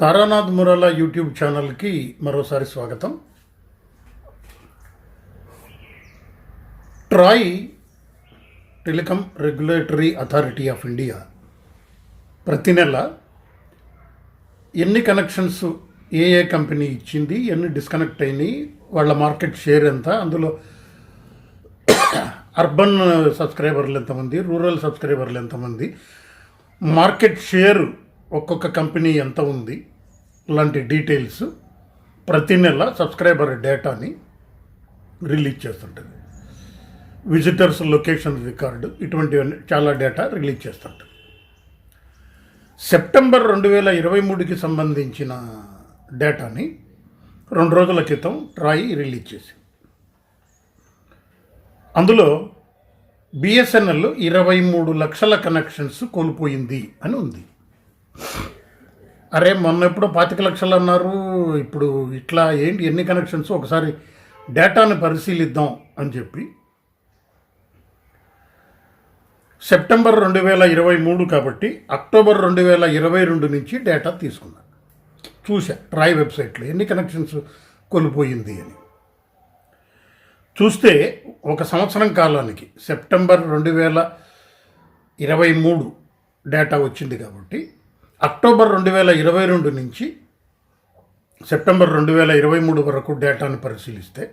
Taranath మురాలా YouTube ఛానల్కి మరోసారి స్వాగతం. TRAI telecom regulatory authority of India ప్రతి నెల ఎన్ని కనెక్షన్స్ ఏ ఏ కంపెనీ ఇచ్చింది ఎన్ని డిస్కనెక్ట్ అయినాయి వాళ్ళ మార్కెట్ షేర్ ఎంత అందులో అర్బన్ సబ్స్క్రైబర్లు ఎంతమంది రూరల్ సబ్స్క్రైబర్లు ఎంతమంది మార్కెట్ షేరు ఒక్కొక్క కంపెనీ ఎంత ఉంది? లాంటి డీటెయిల్స్ ప్రతి నెల సబ్స్క్రైబర్ డేటాని రిలీజ్ చేస్తుంటుంది. విజిటర్స్ లొకేషన్ రికార్డు ఇటువంటివన్నీ చాలా డేటా రిలీజ్ చేస్తుంటుంది. సెప్టెంబర్ రెండు వేల ఇరవై మూడుకి సంబంధించిన డేటాని రెండు రోజుల క్రితం ట్రాయ్ రిలీజ్ చేసి అందులో బిఎస్ఎన్ఎల్ ఇరవై మూడు లక్షల కనెక్షన్స్ కోల్పోయింది అని ఉంది. అరే మొన్న ఎప్పుడో పాతిక లక్షలు అన్నారు. ఇప్పుడు ఇట్లా ఏంటి ఎన్ని కనెక్షన్స్ ఒకసారి డేటాను పరిశీలిద్దాం అని చెప్పి. సెప్టెంబర్ రెండు వేల ఇరవై మూడు కాబట్టి అక్టోబర్ రెండు వేల ఇరవై రెండు నుంచి డేటా తీసుకున్నా. చూసా ట్రాయ్ వెబ్సైట్లో ఎన్ని కనెక్షన్స్ కోల్పోయింది అని. చూస్తే ఒక సంవత్సరం కాలానికి సెప్టెంబర్ రెండు వేల ఇరవై మూడు డేటా వచ్చింది కాబట్టి అక్టోబర్ రెండు వేల ఇరవై రెండు నుంచి సెప్టెంబర్ రెండు వేల ఇరవై మూడు వరకు డేటాను పరిశీలిస్తే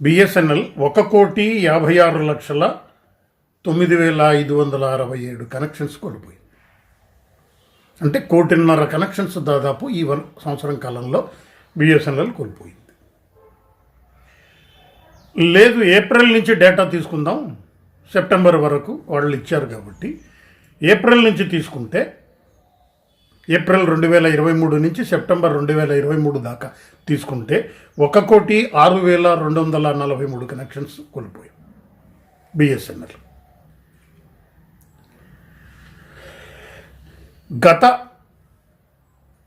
బిఎస్ఎన్ఎల్ ఒక కోటి యాభై ఆరు లక్షల తొమ్మిది వేల ఐదు వందల అరవై ఏడు కనెక్షన్స్ కోల్పోయింది. అంటే కోటిన్నర కనెక్షన్స్ దాదాపు ఈ వన్ సంవత్సరం కాలంలో బిఎస్ఎన్ఎల్ కోల్పోయింది. లేదు ఏప్రిల్ నుంచి డేటా తీసుకుందాం సెప్టెంబర్ వరకు వాళ్ళు ఇచ్చారు కాబట్టి ఏప్రిల్ నుంచి తీసుకుంటే ఏప్రిల్ రెండు వేల ఇరవై మూడు నుంచి సెప్టెంబర్ రెండు వేల ఇరవై మూడు దాకా తీసుకుంటే ఒక కోటి ఆరు వేల రెండు వందల నలభై మూడు కనెక్షన్స్ కోల్పోయాయి. బిఎస్ఎన్ఎల్ గత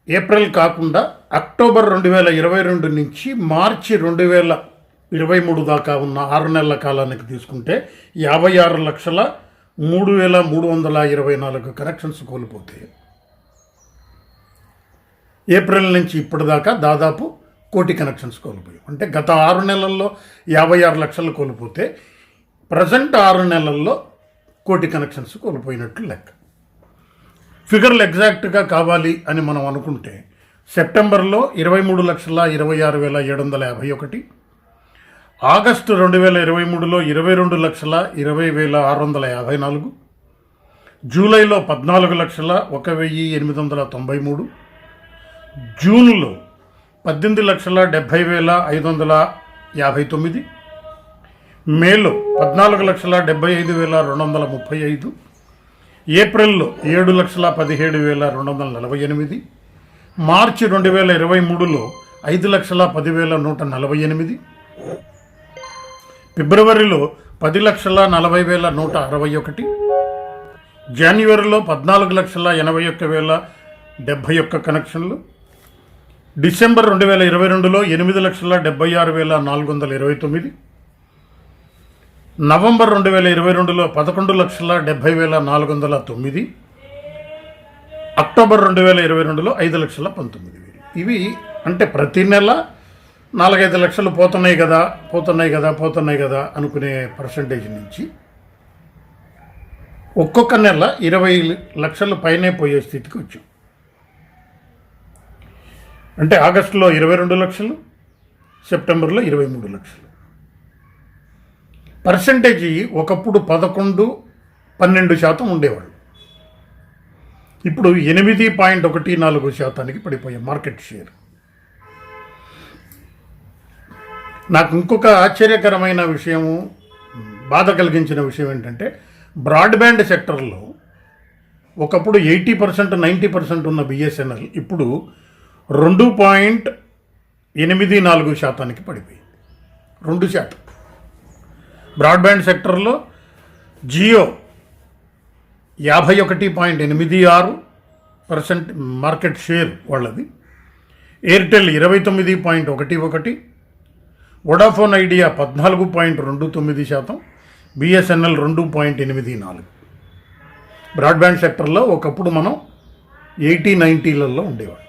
ఏప్రిల్ కాకుండా అక్టోబర్ రెండు వేల ఇరవై రెండు నుంచి మార్చి రెండు వేల ఇరవై మూడు దాకా ఉన్న ఆరు నెలల కాలానికి తీసుకుంటే యాభై ఆరు లక్షల మూడు వేల మూడు వందల ఇరవై నాలుగు కనెక్షన్స్ కోల్పోతాయి ఏప్రిల్ నుంచి ఇప్పటిదాకా దాదాపు కోటి కనెక్షన్స్ కోల్పోయాం అంటే గత ఆరు నెలల్లో యాభై ఆరు లక్షలు కోల్పోతే ప్రజెంట్ ఆరు నెలల్లో కోటి కనెక్షన్స్ కోల్పోయినట్లు లెక్క. ఫిగర్లు ఎగ్జాక్ట్గా కావాలి అని మనం అనుకుంటే సెప్టెంబర్లో ఇరవై మూడు లక్షల ఇరవై ఆరు వేల ఏడు వందల యాభై ఒకటి ఆగస్టు రెండు వేల ఇరవై మూడులో ఇరవై రెండు లక్షల ఇరవై వేల ఆరు వందల యాభై నాలుగు జూలైలో పద్నాలుగు లక్షల ఒక వెయ్యి ఎనిమిది వందల తొంభై మూడు జూన్లో పద్దెనిమిది లక్షల డెబ్భై వేల ఐదు వందల యాభై తొమ్మిది మేలో పద్నాలుగు లక్షల డెబ్బై ఐదు వేల రెండు వందల ముప్పై ఐదు ఏప్రిల్లో ఏడు లక్షల పదిహేడు వేల రెండు వందల నలభై ఎనిమిది మార్చి రెండు వేల ఇరవై మూడులో ఐదు లక్షల పదివేల నూట నలభై ఎనిమిది ఫిబ్రవరిలో పది లక్షల నలభై వేల నూట అరవై ఒకటి జనవరిలో పద్నాలుగు లక్షల ఎనభై ఒక్క వేల డెబ్భై ఒక్క కనెక్షన్లు డిసెంబర్ రెండు వేల ఇరవై రెండులో ఎనిమిది లక్షల డెబ్బై ఆరు వేల నాలుగు వందల ఇరవై తొమ్మిది. నవంబర్ రెండు వేల ఇరవై రెండులో పదకొండు లక్షల డెబ్బై వేల నాలుగు వందల తొమ్మిది. అక్టోబర్ రెండు వేల ఇరవై రెండులో ఐదు లక్షల పంతొమ్మిది వేలు. ఇవి అంటే ప్రతి నెల నాలుగైదు లక్షలు పోతున్నాయి కదా పోతున్నాయి కదా పోతున్నాయి కదా అనుకునే పర్సంటేజ్ నుంచి ఒక్కొక్క నెల ఇరవై లక్షలు పైనే పోయే స్థితికి వచ్చాం. అంటే ఆగస్టులో ఇరవై రెండు లక్షలు సెప్టెంబర్లో ఇరవై మూడు లక్షలు. పర్సంటేజ్ ఒకప్పుడు పదకొండు పన్నెండు శాతం ఉండేవాళ్ళు. ఇప్పుడు ఎనిమిది పాయింట్ ఒకటి నాలుగు శాతానికి పడిపోయాయి మార్కెట్ షేర్. నాకు ఇంకొక ఆశ్చర్యకరమైన విషయము బాధ కలిగించిన విషయం ఏంటంటే బ్రాడ్బ్యాండ్ సెక్టర్లో ఒకప్పుడు ఎయిటీ పర్సెంట్ నైంటీ పర్సెంట్ ఉన్న బిఎస్ఎన్ఎల్ ఇప్పుడు రెండు పాయింట్ ఎనిమిది నాలుగు శాతానికి పడిపోయింది. రెండు శాతం. బ్రాడ్బ్యాండ్ సెక్టర్లో జియో యాభై ఒకటి పాయింట్ ఎనిమిది ఆరు పర్సెంట్ మార్కెట్ షేర్ వాళ్ళది. ఎయిర్టెల్ ఇరవై తొమ్మిది పాయింట్ ఒకటి ఒకటి. వొడాఫోన్ ఐడియా పద్నాలుగు పాయింట్ రెండు తొమ్మిది శాతం. బిఎస్ఎన్ఎల్ రెండు పాయింట్ ఎనిమిది నాలుగు. బ్రాడ్బ్యాండ్ సెక్టర్లో ఒకప్పుడు మనం ఎయిటీ నైంటీలలో ఉండేవాళ్ళం.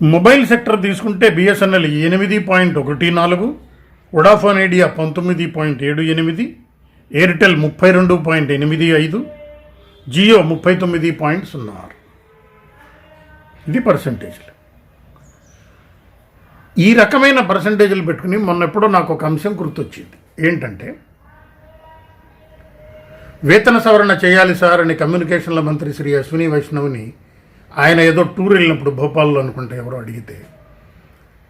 మొబైల్ సెక్టర్ తీసుకుంటే బిఎస్ఎన్ఎల్ ఎనిమిది పాయింట్ ఒకటి నాలుగు వొడాఫోన్ ఐడియా పంతొమ్మిది పాయింట్ ఏడు ఎనిమిది ఎయిర్టెల్ ముప్పై రెండు పాయింట్ ఎనిమిది ఐదు జియో ముప్పై తొమ్మిది పాయింట్ సున్నా ఆరు. ఇది పర్సంటేజ్లు. ఈ రకమైన పర్సంటేజ్లు పెట్టుకుని మొన్న ఎప్పుడో నాకు ఒక అంశం గుర్తొచ్చింది. ఏంటంటే వేతన సవరణ చేయాలి సార్ అని కమ్యూనికేషన్ల మంత్రి శ్రీ అశ్విని వైష్ణవ్ని ఆయన ఏదో టూర్ వెళ్ళినప్పుడు భోపాల్లో అనుకుంటే ఎవరో అడిగితే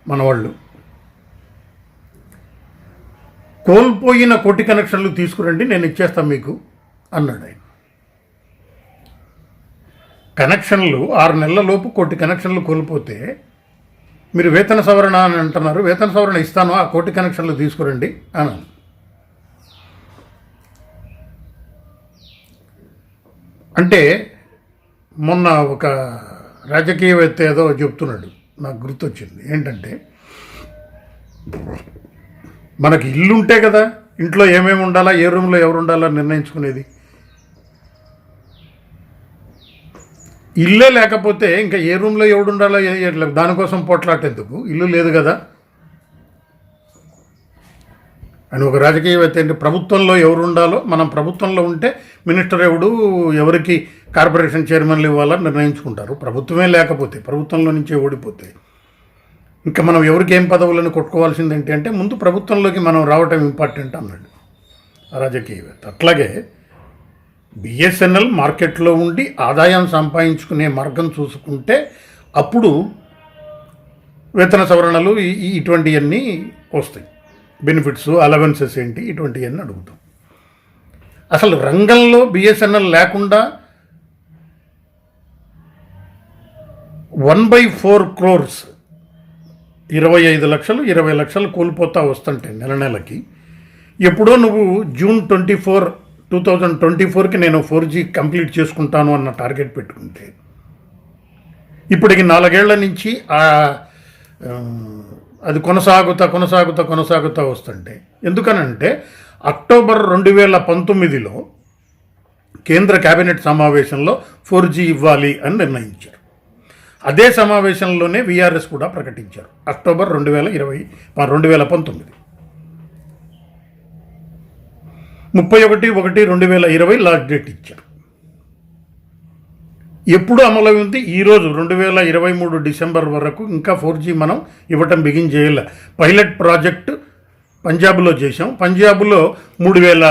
మన వాళ్ళు కోల్పోయిన కోటి కనెక్షన్లు తీసుకురండి నేను ఇచ్చేస్తాను మీకు అన్నాడు ఆయన. కనెక్షన్లు ఆరు నెలల లోపు కోటి కనెక్షన్లు కోల్పోతే మీరు వేతన సవరణ అని అంటున్నారు వేతన సవరణ ఇస్తాను ఆ కోటి కనెక్షన్లు తీసుకురండి అన్నాను అంటే మొన్న ఒక రాజకీయవేత్త ఏదో చెప్తున్నాడు. నాకు గుర్తొచ్చింది. ఏంటంటే మనకి ఇల్లు ఉంటే కదా ఇంట్లో ఏమేమి ఉండాలా ఏ రూమ్లో ఎవరు ఉండాలా నిర్ణయించుకునేది? ఇల్లే లేకపోతే ఇంకా ఏ రూమ్లో ఎవడు ఉండాలో దానికోసం పోట్లాటేందుకు ఇల్లు లేదు కదా. ఆయన ఒక రాజకీయవేత్త ఏంటి ప్రభుత్వంలో ఎవరు ఉండాలో మనం ప్రభుత్వంలో ఉంటే మినిస్టర్ ఎవడు ఎవరికి కార్పొరేషన్ చైర్మన్లు ఇవ్వాలని నిర్ణయించుకుంటారు. ప్రభుత్వమే లేకపోతే ప్రభుత్వంలో నుంచే ఓడిపోతే. ఇంకా మనం ఎవరికి ఏం పదవులను కొట్టుకోవాల్సింది ఏంటి అంటే ముందు ప్రభుత్వంలోకి మనం రావటం ఇంపార్టెంట్ అన్నాడు రాజకీయవేత్త అట్లాగే బిఎస్ఎన్ఎల్ మార్కెట్లో ఉండి ఆదాయం సంపాదించుకునే మార్గం చూసుకుంటే అప్పుడు వేతన సవరణలు ఈ- ఇటువంటివన్నీ వస్తాయి. బెనిఫిట్స్ అలవెన్సెస్ ఏంటి? ఇటువంటివన్నీ అడుగుతాం. అసలు రంగంలో బిఎస్ఎన్ఎల్ లేకుండా వన్ బై ఫోర్ క్రోర్స్ ఇరవై ఐదు లక్షలు ఇరవై లక్షలు కోల్పోతా వస్తుంటే నెల నెలకి ఎప్పుడో నువ్వు June twenty four two thousand twenty ఫోర్కి నేను ఫోర్ జీ కంప్లీట్ చేసుకుంటాను అన్న టార్గెట్ పెట్టుకుంటే ఇప్పటికి నాలుగేళ్ళ నుంచి ఆ అది కొనసాగుతా కొనసాగుతా కొనసాగుతా వస్తుంటే. ఎందుకనంటే అక్టోబర్ రెండు వేల పంతొమ్మిదిలో కేంద్ర కేబినెట్ సమావేశంలో ఫోర్ జీ ఇవ్వాలి అని నిర్ణయించారు. అదే సమావేశంలోనే విఆర్ఎస్ కూడా ప్రకటించారు. అక్టోబర్ రెండు వేల ఇరవై రెండు వేల పంతొమ్మిది. ముప్పై ఒకటి ఒకటి రెండు వేల ఇరవై లాస్ట్ డేట్ ఇచ్చారు. ఎప్పుడు అమలు ఉంది ఈరోజు రెండు వేల ఇరవై మూడు డిసెంబర్ వరకు ఇంకా ఫోర్ జీ మనం ఇవ్వటం బిగిన్ చేయాల. పైలట్ ప్రాజెక్ట్ పంజాబ్లో చేసాం పంజాబ్లో మూడు వేల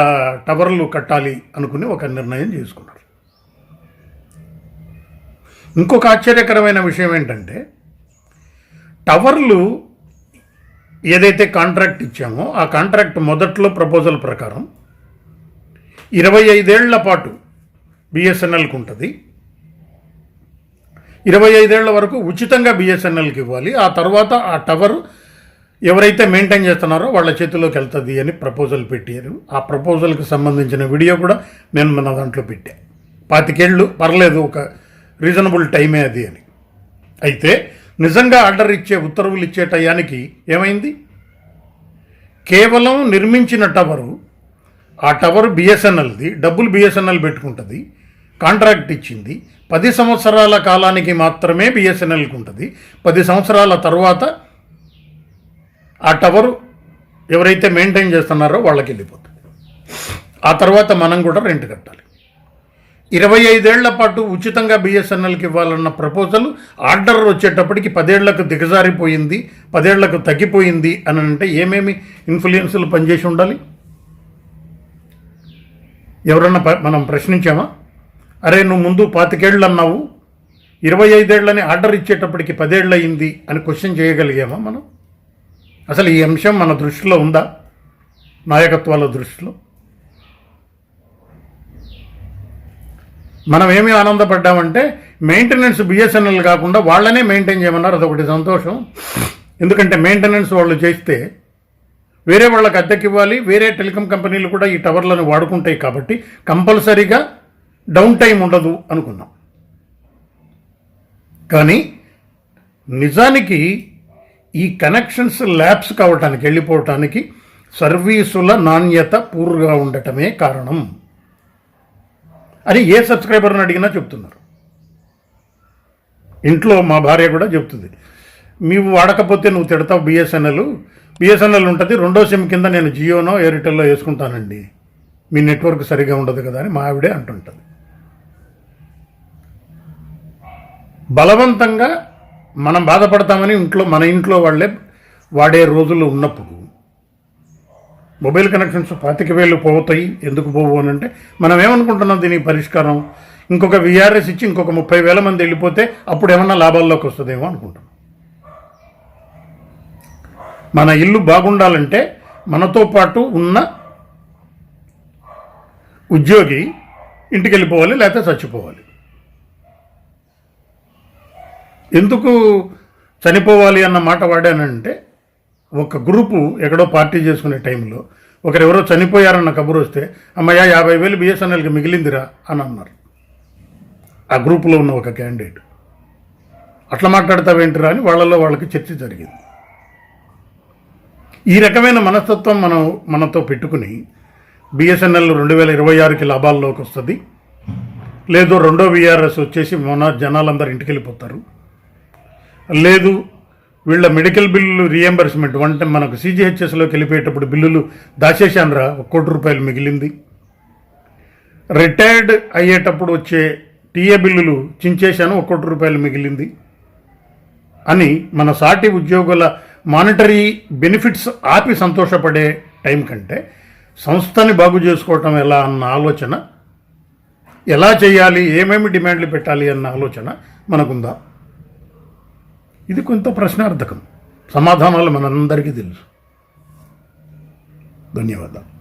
టవర్లు కట్టాలి అనుకుని ఒక నిర్ణయం చేసుకున్నారు ఇంకొక ఆశ్చర్యకరమైన విషయం ఏంటంటే టవర్లు ఏదైతే కాంట్రాక్ట్ ఇచ్చామో ఆ కాంట్రాక్ట్ మొదట్లో ప్రపోజల్ ప్రకారం ఇరవై ఐదేళ్ళ పాటు బిఎస్ఎన్ఎల్కి ఉంటుంది. ఇరవై ఐదేళ్ళ వరకు ఉచితంగా బిఎస్ఎన్ఎల్కి ఇవ్వాలి. ఆ తర్వాత ఆ టవర్ ఎవరైతే మెయింటైన్ చేస్తున్నారో వాళ్ళ చేతిలోకి వెళ్తుంది అని ప్రపోజల్ పెట్టారు. ఆ ప్రపోజల్కి సంబంధించిన వీడియో కూడా నేను మన దాంట్లో పెట్టా. పాతికేళ్ళు పర్లేదు ఒక రీజనబుల్ టైమే అది అని. అయితే నిజంగా ఆర్డర్ ఇచ్చే ఉత్తర్వులు ఇచ్చే టయానికి ఏమైంది? కేవలం నిర్మించిన టవరు ఆ టవర్ బిఎస్ఎన్ఎల్ది డబ్బులు బిఎస్ఎన్ఎల్ పెట్టుకుంటుంది కాంట్రాక్ట్ ఇచ్చింది పది సంవత్సరాల కాలానికి మాత్రమే బిఎస్ఎన్ఎల్కి ఉంటుంది. పది సంవత్సరాల తర్వాత ఆ టవరు ఎవరైతే మెయింటైన్ చేస్తున్నారో వాళ్ళకి వెళ్ళిపోతుంది. ఆ తర్వాత మనం కూడా రెంట్ కట్టాలి. ఇరవై ఐదేళ్ళ పాటు ఉచితంగా బిఎస్ఎన్ఎల్కి ఇవ్వాలన్న ప్రపోజల్ ఆర్డర్ వచ్చేటప్పటికి పదేళ్ళకు దిగజారిపోయింది పదేళ్ళకు తగ్గిపోయింది అని అంటే ఏమేమి ఇన్ఫ్లుయెన్సులు పనిచేసి ఉండాలి? ఎవరన్నా ప- మనం ప్రశ్నించామా? అరే నువ్వు ముందు పాతికేళ్ళు అన్నావు ఇరవై ఐదేళ్ళని ఆర్డర్ ఇచ్చేటప్పటికి పదేళ్ళు అయింది అని క్వశ్చన్ చేయగలిగామా మనం? అసలు ఈ అంశం మన దృష్టిలో ఉందా? నాయకత్వాల దృష్టిలో? మనం ఏమి ఆనందపడ్డామంటే మెయింటెనెన్స్ బిఎస్ఎన్ఎల్ కాకుండా వాళ్ళనే మెయింటైన్ చేయమన్నారు. అదొకటి సంతోషం. ఎందుకంటే మెయింటెనెన్స్ వాళ్ళు చేస్తే వేరే వాళ్ళకి అద్దెకి ఇవ్వాలి వేరే టెలికాం కంపెనీలు కూడా ఈ టవర్లను వాడుకుంటాయి కాబట్టి కంపల్సరీగా డౌన్ టైం ఉండదు అనుకున్నాం. కానీ నిజానికి ఈ కనెక్షన్స్ ల్యాబ్స్ కావటానికి వెళ్ళిపోవటానికి సర్వీసుల నాణ్యత పూర్గా ఉండటమే కారణం. అని ఏ సబ్స్క్రైబర్ని అడిగినా చెప్తున్నారు. ఇంట్లో మా భార్య కూడా చెప్తుంది. మేము వాడకపోతే నువ్వు తిడతావు బిఎస్ఎన్ఎల్ బిఎస్ఎన్ఎల్ ఉంటుంది రెండో సిమ్ కింద నేను జియోనో ఎయిర్టెల్లో వేసుకుంటానండి. మీ నెట్వర్క్ సరిగా ఉండదు కదా అని మా ఆవిడే అంటుంటుంది. బలవంతంగా మనం బాధపడతామని ఇంట్లో మన ఇంట్లో వాళ్ళే వాడే రోజులు ఉన్నప్పుడు మొబైల్ కనెక్షన్స్ పాతిక వేలు పోతాయి. ఎందుకు పోవు అని అంటే మనం ఏమనుకుంటున్నాం దీనికి పరిష్కారం? ఇంకొక విఆర్ఎస్ ఇచ్చి ఇంకొక ముప్పై వేల మంది వెళ్ళిపోతే అప్పుడు ఏమన్నా లాభాల్లోకి వస్తుందేమో అనుకుంటున్నాం. మన ఇల్లు బాగుండాలంటే మనతో పాటు ఉన్న ఉద్యోగి ఇంటికి వెళ్ళిపోవాలి లేకపోతే చచ్చిపోవాలి. ఎందుకు చనిపోవాలి అన్న మాట వాడానంటే ఒక గ్రూపు ఎక్కడో పార్టీ చేసుకునే టైంలో ఒకరెవరో చనిపోయారన్న కబురు వస్తే అమ్మయ్య యాభై వేలు బిఎస్ఎన్ఎల్కి మిగిలిందిరా అని అన్నారు. ఆ గ్రూపులో ఉన్న ఒక క్యాండిడేట్. అట్లా మాట్లాడతావేంటిరా అని వాళ్ళలో వాళ్ళకి చర్చ జరిగింది. ఈ రకమైన మనస్తత్వం మనం మనతో పెట్టుకుని బిఎస్ఎన్ఎల్ రెండు వేల ఇరవై ఆరుకి లాభాల్లోకి వస్తుంది. లేదు రెండో విఆర్ఎస్ వచ్చేసి మన జనాలందరూ ఇంటికి వెళ్ళిపోతారు లేదు. వీళ్ళ మెడికల్ బిల్లులు రియంబర్స్మెంట్ అంటే మనకు సీజీహెచ్ఎస్లోకి వెళ్ళిపోయేటప్పుడు బిల్లులు దాచేశానురా. ఒక కోటి రూపాయలు మిగిలింది. రిటైర్డ్ అయ్యేటప్పుడు వచ్చే టీఏ బిల్లులు చించేశాను. ఒక కోటి రూపాయలు మిగిలింది. అని మన సాటి ఉద్యోగుల మానిటరీ బెనిఫిట్స్ ఆపి సంతోషపడే టైం కంటే సంస్థని బాగు చేసుకోవటం ఎలా అన్న ఆలోచన ఎలా చేయాలి ఏమేమి డిమాండ్లు పెట్టాలి అన్న ఆలోచన మనకుందా? ఇది కొంత ప్రశ్నార్థకం. సమాధానాలు మనందరికీ తెలుసు. ధన్యవాదాలు.